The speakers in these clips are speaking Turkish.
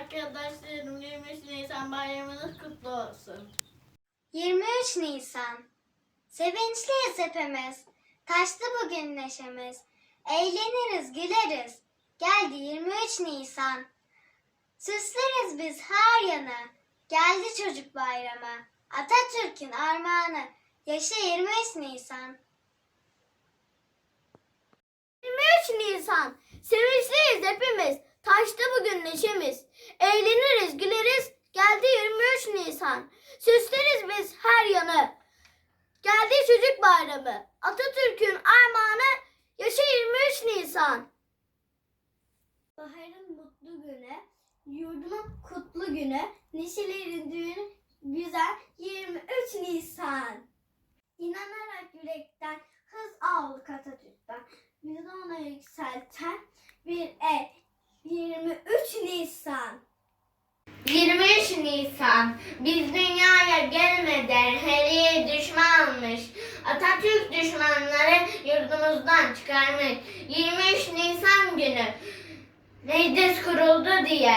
arkadaşlarım 23 Nisan bayramınız kutlu olsun. 23 Nisan. Sevinçliyiz hepimiz. Taştı bugün neşemiz. Eğleniriz, güleriz. Geldi 23 Nisan. Süsleriz biz her yanı. Geldi çocuk bayramı. Atatürk'ün armağanı. Yaşa 23 Nisan. 23 Nisan. Sevinçliyiz hepimiz. Taştı bugün neşemiz. Eğleniriz, güleriz. Geldi 23 Nisan. Süsleriz biz her yanı. Geldi çocuk bayramı. Atatürk'ün armağanı. Yaşa 23 Nisan. Baharın mutlu günü, yurdumun kutlu günü, neşelerin düğünü güzel 23 Nisan. İnanarak yürekten hız aldık Atatürk'ten. Bizi ona yükselten bir el. 23 Nisan. 23 Nisan. Biz dünyaya gelmeden her yer düşmanmış. Atatürk düşmanları yurdumuzdan çıkarmış. 23 Nisan günü meclis kuruldu diye.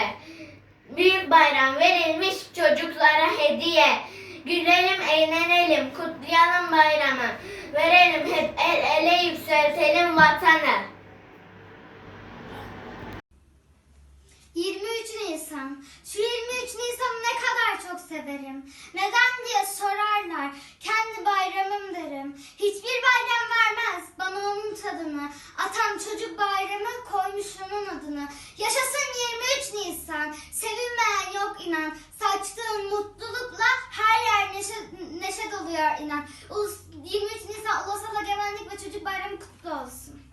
Büyük bayram verilmiş çocuklara hediye. Gülelim, eğlenelim, kutlayalım bayramı. Verelim hep el ele yükseltelim vatanı. 23 Nisan. Şu 23 Nisan'ı ne kadar çok severim. Neden diye sorarlar. Kendi bayramım derim. Hiçbir bayram vermez bana onun tadını. Atam çocuk bayramı koymuş onun adını. Yaşasın 23 Nisan. Sevinmeyen yok inan. Saçtığın mutlulukla her yer neşe, neşe doluyor inan. Ulus, 23 Nisan Ulusal Egemenlik ve Çocuk Bayramı kutlu olsun.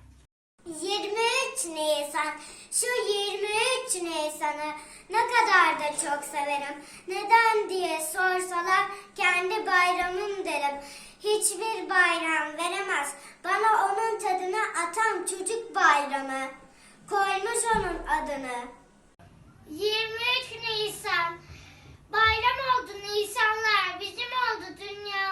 23 Nisan. Şu 23 Nisan'ı ne kadar da çok severim. Neden diye sorsalar kendi bayramım derim. Hiçbir bayram veremez. Bana onun tadını atan çocuk bayramı. Koymuş onun adını. 23 Nisan. Bayram oldu Nisanlar, bizim oldu dünyalar.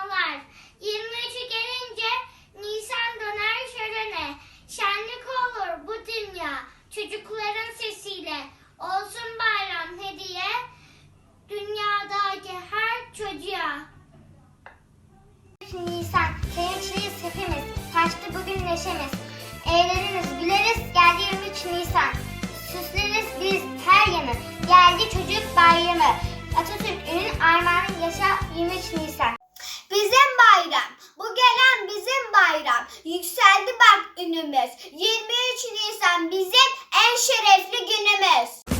Şenlik olur bu dünya, çocukların sesiyle. Olsun bayram hediye, dünyadaki her çocuğa. Nisan, sevinçliyiz hepimiz. Taştı bugün neşemiz. Eğleniriz, güleriz, geldi 23 Nisan. Süsleriz biz her yanı. Geldi çocuk bayramı. Atatürk'ün armağanı yaşa 23 Nisan. Bizim bayram, bu gelen bizim bayram. Yükseldi bak ünümüz. 23 Nisan bizim en şerefli günümüz.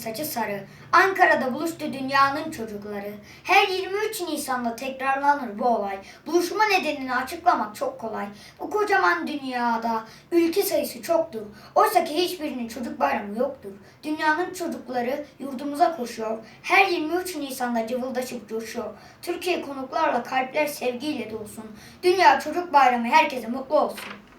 Saçı sarı. Ankara'da buluştu dünyanın çocukları. Her 23 Nisan'da tekrarlanır bu olay. Buluşma nedenini açıklamak çok kolay. Bu kocaman dünyada ülke sayısı çoktur. Oysa ki hiçbirinin çocuk bayramı yoktur. Dünyanın çocukları yurdumuza koşuyor. Her 23 Nisan'da cıvıldaşıp coşuyor. Türkiye konuklarla kalpler sevgiyle dolsun. Dünya Çocuk Bayramı herkese mutlu olsun.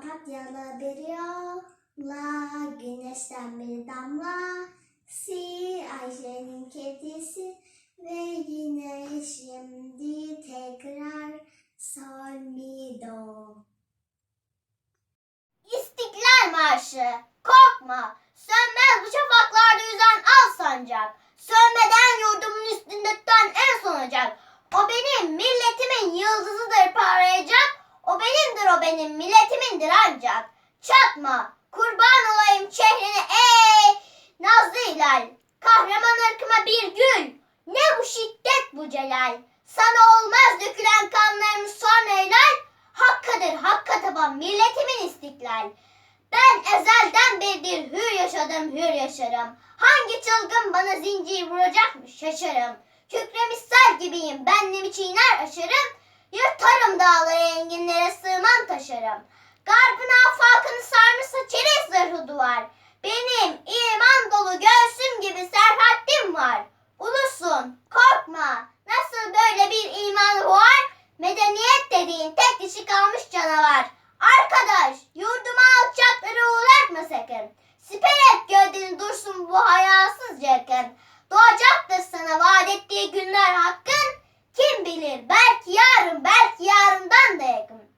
Papatyalı bir yola, güneşten bir damla, si Ayşe'nin kedisi ve yine şimdi tekrar sol mi do. İstiklal Marşı. Korkma. Sönmez bu şafaklarda yüzen al sancak. Sönmeden yurdumun üstünde tüten en son ocak. O benim milletimin yıldızıdır parlayacak. O benimdir o benim milletimindir ancak. Çatma. Kurban olayım çehrine ey nazlı hilal. Kahraman ırkıma bir gül. Ne bu şiddet bu celal. Sana olmaz dökülen kanlarımız sonra helal. Hakkıdır hakka taban milletimin istiklal. Ben ezelden beridir hür yaşadım hür yaşarım. Hangi çılgın bana zincir vuracakmış şaşarım. Kükremiş sel gibiyim benliğimi çiğner aşarım. Yırtarım dağları enginlere sığmam taşarım. Garbın afakını sarmışsa çelik zırhı duvar. Benim iman dolu göğsüm gibi serhattim var. Ulusun korkma nasıl böyle bir iman var? Medeniyet dediğin tek dişi kalmış canavar. Arkadaş yurduma alçakları uğratma sakın. Siper et gövdeni dursun bu hayasız yakın. Doğacaktır sana vaat ettiği günler hakkın. Kim bilir belki yarın belki yarından da yakın.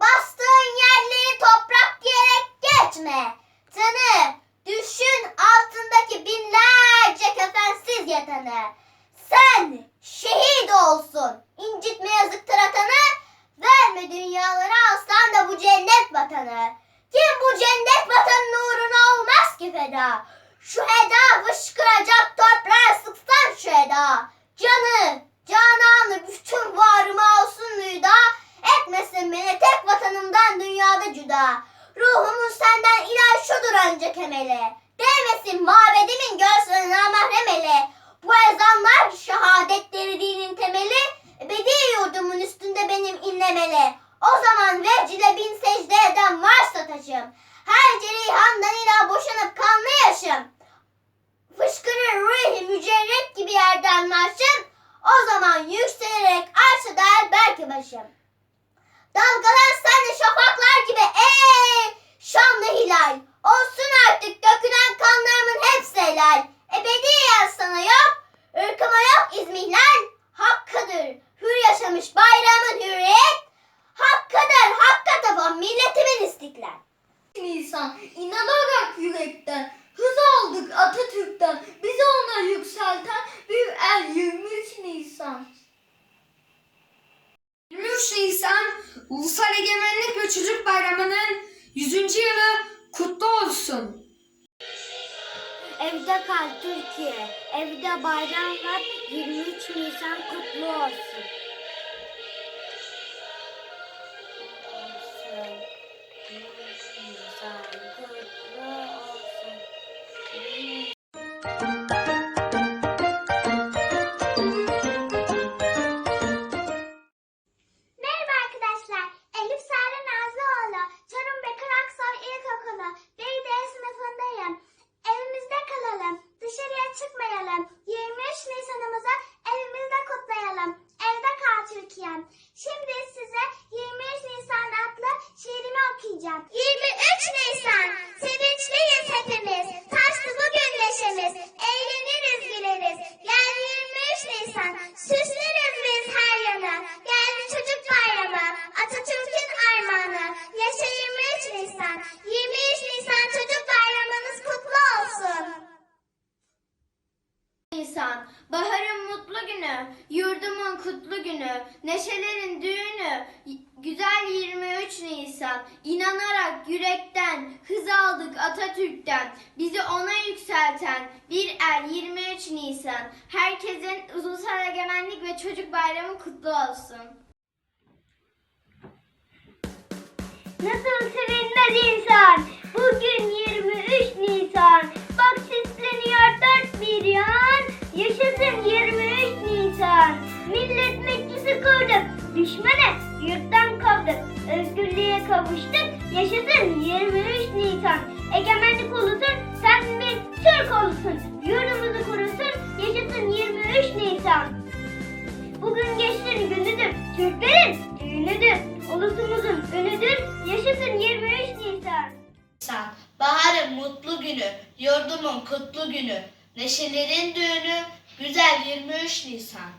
Bastığın yerleri toprak diyerek geçme. Tanı, düşün altındaki binlerce kefensiz yatanı. Sen şehit olsun, incitme yazıktır atanı. Günü yurdumun kutlu günü, neşelerin düğünü, güzel 23 Nisan. İnanarak yürekten, hız aldık Atatürk'ten, bizi ona yükselten bir er 23 Nisan. Herkesin Ulusal Egemenlik ve Çocuk Bayramı kutlu olsun. Nasıl sevinmez insan? Bugün 23 Nisan. Bak süsleniyor dört bir yan. Yaşasın 23 Nisan. Millet meclisi kurduk. Düşmana yurttan kovduk. Özgürlüğe kavuştuk. Yaşasın 23 Nisan. Egemenlik ulusun. Sen bir Türk olsun. Yurdumuzu kurusun. Yaşasın 23 Nisan. Bugün gençlerin günüdür. Türklerin düğünüdür. Ulusumuzun önüdür. Yaşasın 23 Nisan. Nisan, baharın mutlu günü, yurdumun kutlu günü, neşelerin düğünü, güzel 23 Nisan.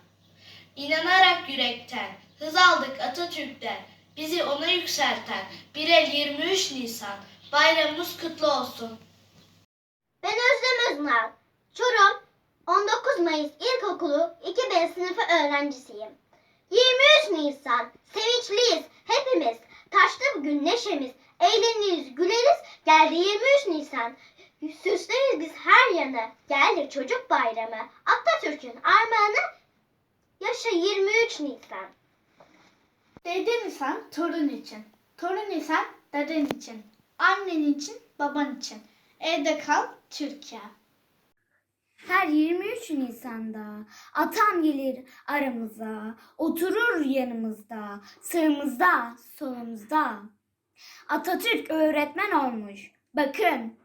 İnanarak yürekten, hız aldık Atatürk'ten, bizi ona yükselten, bir el 23 Nisan, bayramımız kutlu olsun. Ben Özlem Öznal. Çorum 19 Mayıs İlkokulu 2B sınıfı öğrencisiyim. 23 Nisan. Sevinçliyiz hepimiz. Taştı bugün neşemiz. Eğleniriz, güleriz. Geldi 23 Nisan. Süsleriz biz her yanı. Geldi çocuk bayramı. Atatürk'ün armağanı. Yaşa 23 Nisan. Dede Nisan torun için. Torun Nisan deden için. Annen için, baban için. Evde kal Türkiye. Her 23 Nisan'da atam gelir aramıza, oturur yanımızda, sağımızda, solumuzda. Atatürk öğretmen olmuş. Bakın.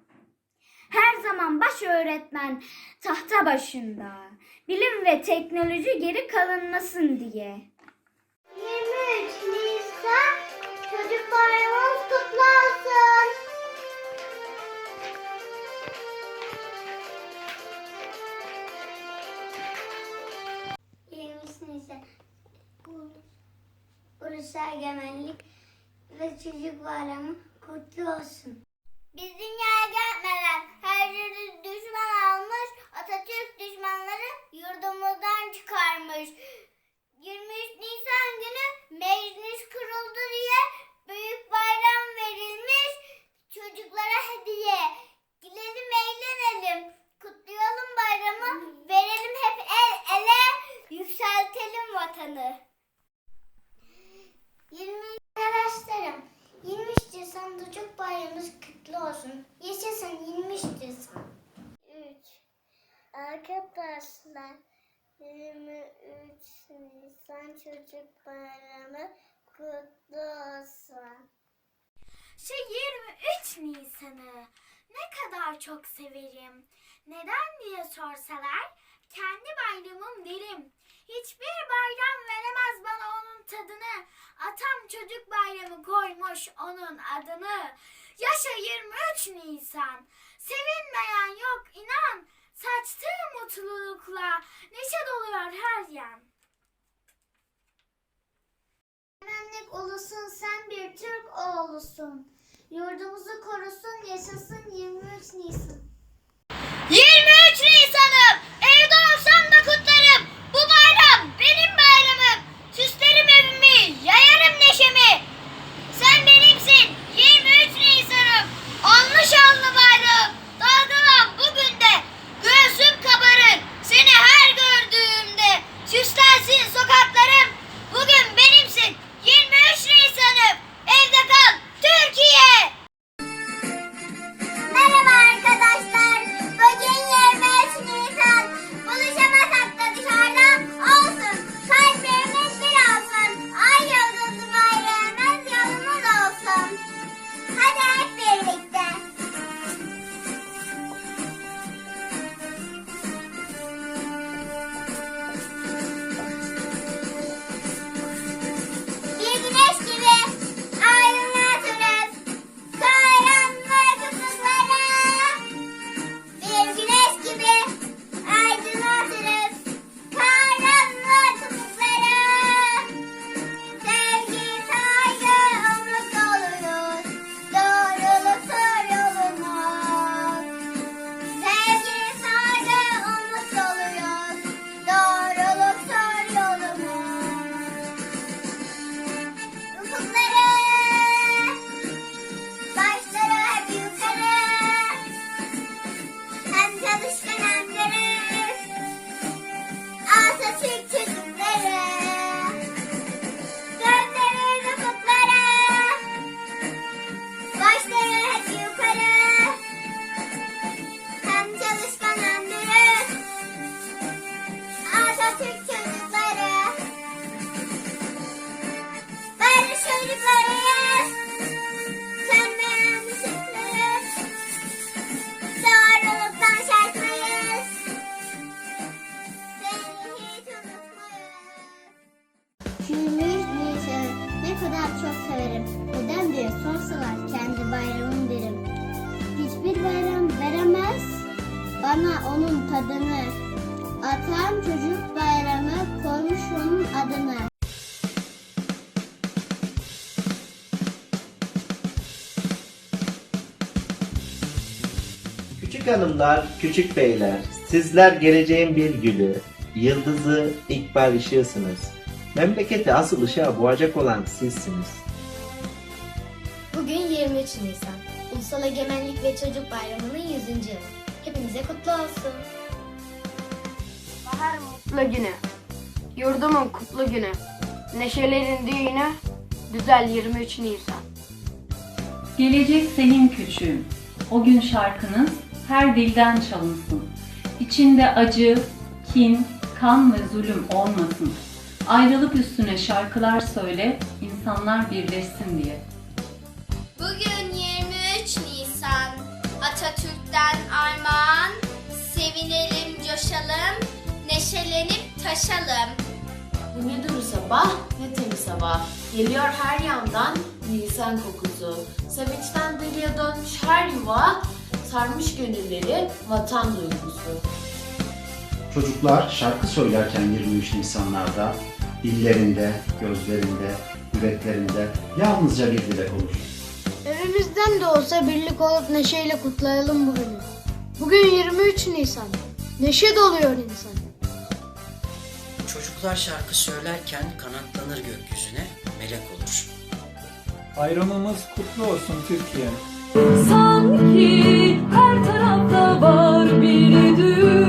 Her zaman baş öğretmen tahta başında. Bilim ve teknoloji geri kalınmasın diye. 23 Nisan Çocuk Bayramımız kutlu olsun. Nisan Ulusal Egemenlik ve Çocuk Bayramı kutlu olsun. Biz dünyaya gelmeden her yeri düşman almış, Atatürk düşmanları yurdumuzdan çıkarmış. 23 Nisan günü meclis kuruldu diye büyük bayram verilmiş. Çocuklara hediye. Gidelim eğlenelim. Kutlayalım bayramı. Verelim hep el ele. Yükseltelim vatanı. 23 arkadaşlarım 23 Nisan Çocuk Bayramımız kutlu olsun. Yaşasın 23 Nisan. 3 Arkadaşlar 23 Nisan Çocuk Bayramı kutlu olsun. Şu 23 Nisan'ı ne kadar çok severim. Neden diye sorsalar kendi bayramım derim. Hiçbir bayram veremez bana onun tadını. Atam çocuk bayramı koymuş onun adını. Yaşa 23 Nisan. Sevinmeyen yok inan. Saçtığı mutlulukla neşe doluyor her yan. Egemenlik ulusun sen bir Türk oğlusun. Yurdumuzu korusun yaşasın 23 Nisan. 23 Nisan'ım, evde olsam da kutlarım. Bu bayram benim bayramım. Süslerim evimi, yayarım neşemi. Sen benimsin 23 Nisan'ım. Almış alnı bayrağım. Hanımlar, küçük beyler, sizler geleceğin bir gülü, yıldızı, ikbal ışığısınız. Memleketi asıl ışığa boğacak olan sizsiniz. Bugün 23 Nisan. Ulusal Egemenlik ve Çocuk Bayramı'nın 100. yılı. Hepinize kutlu olsun. Bahar mutlu günü. Yurdumun kutlu günü. Neşelerin düğünü. Güzel 23 Nisan. Gelecek senin küçüğüm. O gün şarkınız her dilden çalınsın. İçinde acı, kin, kan ve zulüm olmasın. Ayrılık üstüne şarkılar söyle, insanlar birleşsin diye. Bugün 23 Nisan. Atatürk'ten armağan. Sevinelim, coşalım, neşelenip taşalım. Bu ne duru sabah ne temiz hava. Geliyor her yandan Nisan kokusu. Sevinçten deliye dönmüş her yuva. Sarmış gönülleri vatan duygusu. Çocuklar şarkı söylerken 23 Nisanlarda dillerinde, gözlerinde, yüreklerinde yalnızca bir dilek olur. Evimizden de olsa birlik olup neşeyle kutlayalım bugünü. Bugün 23 Nisan. Neşe doluyor insan. Çocuklar şarkı söylerken kanatlanır gökyüzüne, melek olur. Bayramımız kutlu olsun Türkiye. Sanki her tarafta var bir düğün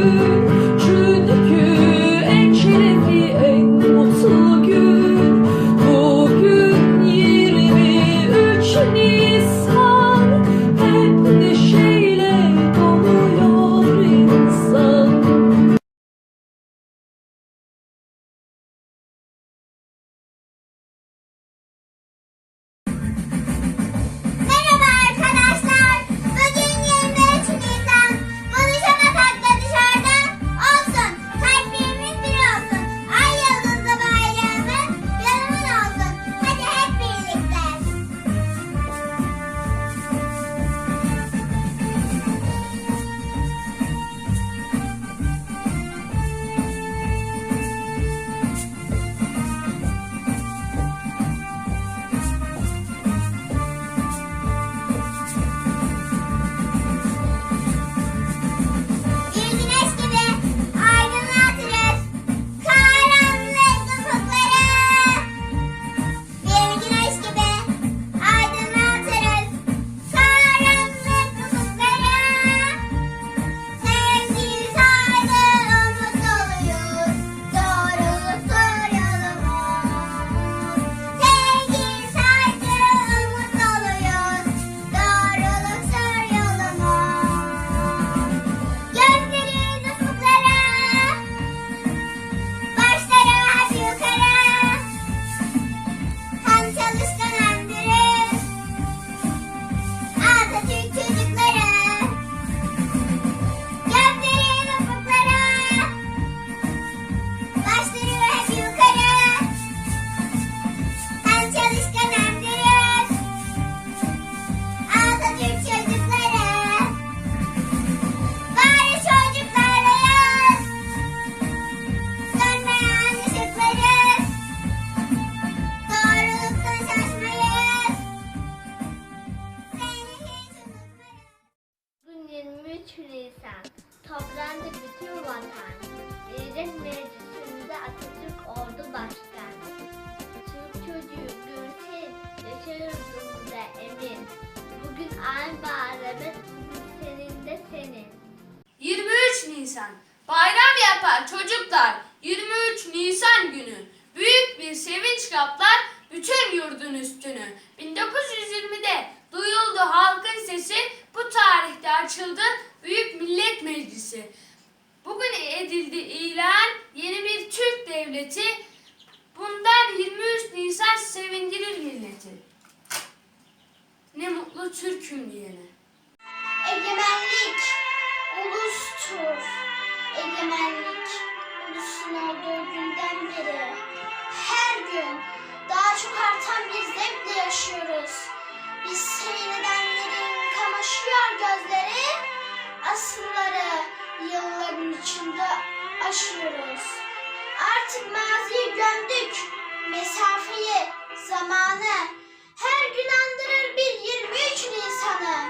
edildi ilan yeni bir Türk devleti. Bundan 23 Nisan sevindirir milleti. Ne mutlu Türk'üm diyene. Egemenlik ulustur. Egemenlik ulusun olduğu günden beri her gün daha çok artan bir zevkle yaşıyoruz. Biz seyredenlerin kamaşıyor gözleri, asılları yılların içinde aşıyoruz. Artık maziyi gömdük, mesafeyi, zamanı. Her gün andırır bir 23 Nisan'ı.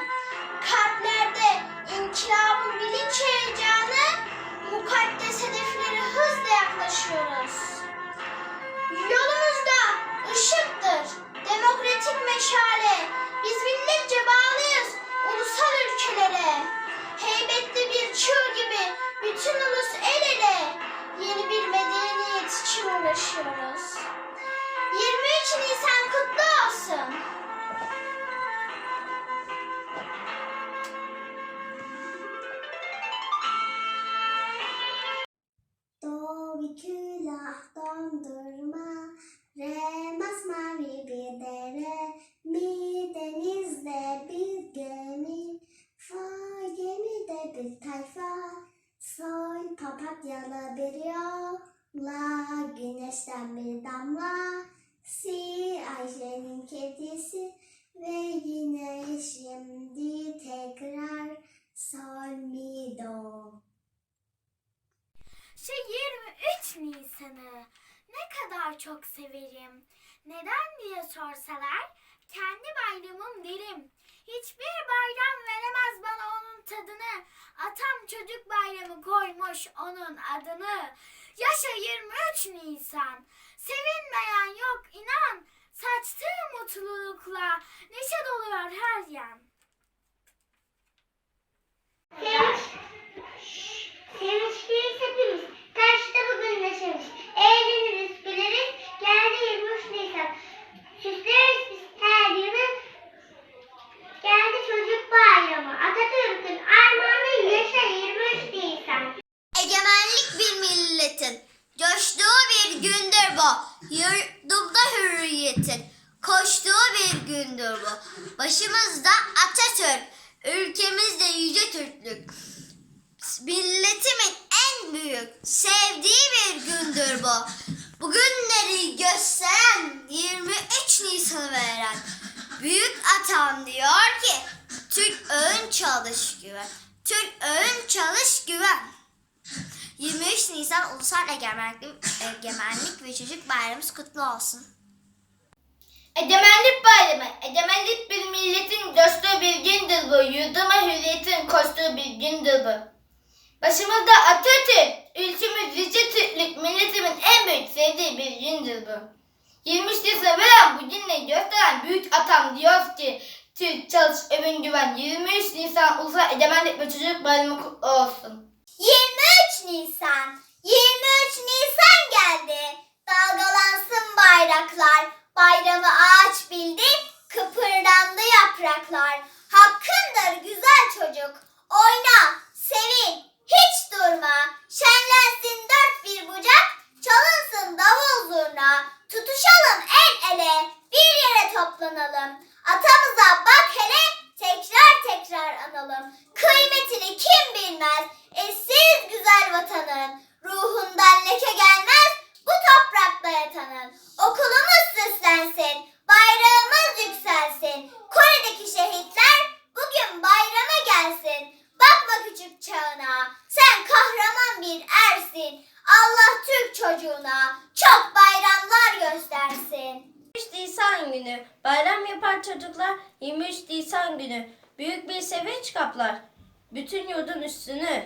Kalplerde inkılabın bilinç heyecanı, mukaddes hedeflere hızla yaklaşıyoruz. Papatyalı bir yola, güneşten bir damla, si Ayşe'nin kedisi ve yine şimdi tekrar sol mi do. Şu 23 Nisan'ı ne kadar çok severim. Neden diye sorsalar kendi bayramım derim. Hiçbir bayram veremez bana onun tadını. Atam çocuk bayramı koymuş onun adını. Yaşa 23 Nisan. Sevinmeyen yok inan. Saçtığı mutlulukla neşe doluyor her yan. Sevinç, hepimiz. Karşıda bugün neşemiz. Eğleniriz, güleriz. Geldi 23 Nisan. Süsleriz biz her yılı. Geldi çocuk bayramı. Atatürk'ün armağanı yaşa 23 Nisan. Egemenlik bir milletin, coştuğu bir gündür bu. Yurdumda hürriyetin, koştuğu bir gündür bu. Başımızda Atatürk, ülkemizde yüce Türklük. Milletimin en büyük, sevdiği bir gündür bu. Bugünleri gösteren 23 Nisan'ı veren büyük atam diyor ki Türk öğün çalış güven. Türk öğün çalış güven. 23 Nisan Ulusal Egemenlik, Egemenlik ve Çocuk Bayramımız kutlu olsun. Egemenlik Bayramı, egemenlik bir milletin coştuğu bir gündür bu. Yurduma hürriyetin koştuğu bir gündür bu. Başımızda Atatürk, ülkemiz yüce Türklük, milletimin en büyük sevdiği bir gündür bu. 23 Nisan veren bu günle gösteren büyük atam diyor ki, Türk çalış övün güven. 23 Nisan Ulusal Egemenlik ve Çocuk Bayramı kutlu olsun. 23 Nisan, 23 Nisan geldi. Dalgalansın bayraklar, bayramı ağaç bildi, kıpırdandı yapraklar. Hakkındır güzel çocuk, oyna, sevin, hiç durma. Şenlensin dört bir bucak, çalınsın davul zurna. Tutuşalım el ele, bir yere toplanalım. Atamıza bak hele, tekrar tekrar analım. Kıymetini kim bilmez, eşsiz güzel vatanın. Ruhundan leke gelmez, bu toprakta yatanın. Okulumuz süslensin, bayrağımız yükselsin. Kore'deki şehitler bugün bayrama gelsin. Bakma küçük çağına, sen kahraman bir ersin. Allah Türk çocuğuna çok bayramlar göstersin. 23 Nisan günü bayram yapar çocuklar 23 Nisan günü büyük bir sevinç kaplar bütün yurdun üstünü.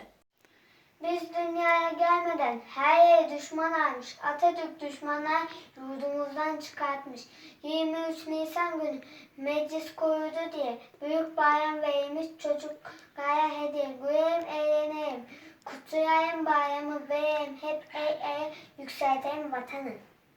Biz dünyaya gelmeden her yere düşman almış. Atatürk düşmanlar yurdumuzdan çıkartmış. 23 Nisan günü meclis koyuldu diye büyük bayram verilmiş çocuklara hediye. Gülelim eğlenelim. Kutlayalım bayramı verelim hep el ele yükseltelim vatanı.